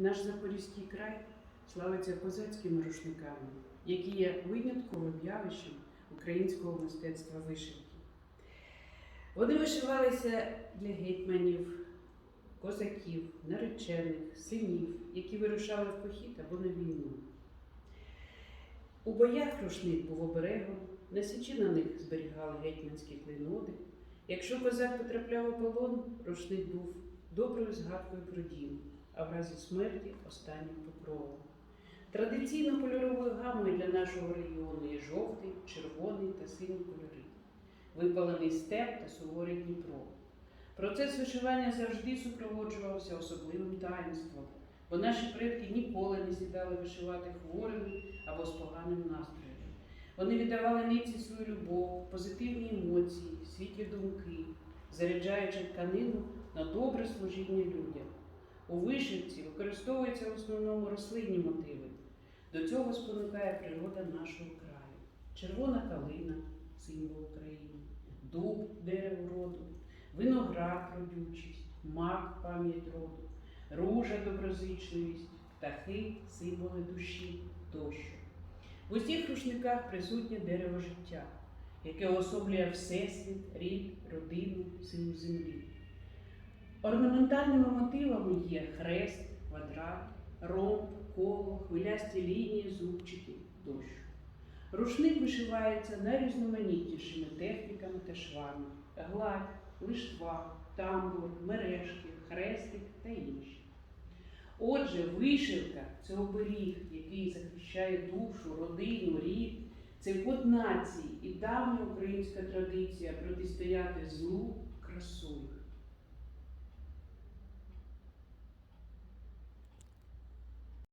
Наш Запорізький край славиться козацькими рушниками, які є винятковим явищем українського мистецтва вишивки. Вони вишивалися для гетьманів, козаків, наречених, синів, які вирушали в похід або на війну. У боях рушник був оберегом, на січі на них зберігали гетьманські клейноди. Якщо козак потрапляв у полон, рушник був доброю згадкою про дім, а в разі смерті останнім покровом. Традиційно кольоровою гамою для нашого регіону є жовтий, червоний та синій кольори, випалений степ та суворий Дніпро. Процес вишивання завжди супроводжувався особливим таїнством, бо наші предки ніколи не сідали вишивати хворими або з поганим настроєм. Вони віддавали ниці свою любов, позитивні емоції, світлі думки, заряджаючи тканину на добре служіння людям. У вишивці використовуються в основному рослинні мотиви. До цього спонукає природа нашого краю. Червона калина символ України, дуб дерево роду, виноград родючість, мак пам'ять роду, ружа доброзичливість, птахи символи душі тощо. В усіх рушниках присутнє дерево життя, яке особлює всесвіт, рід, родину, силу землі. Орнаментальними мотивами є хрест, квадрат, ромб, коло, хвилясті лінії, зубчики тощо. Рушник вишивається найрізноманітнішими техніками та швами: гладь, лиштва, тамбур, мережки, хрестик та інші. Отже, вишивка це оберіг, який захищає душу, родину, рід. Це код нації і давня українська традиція протистояти злу красою.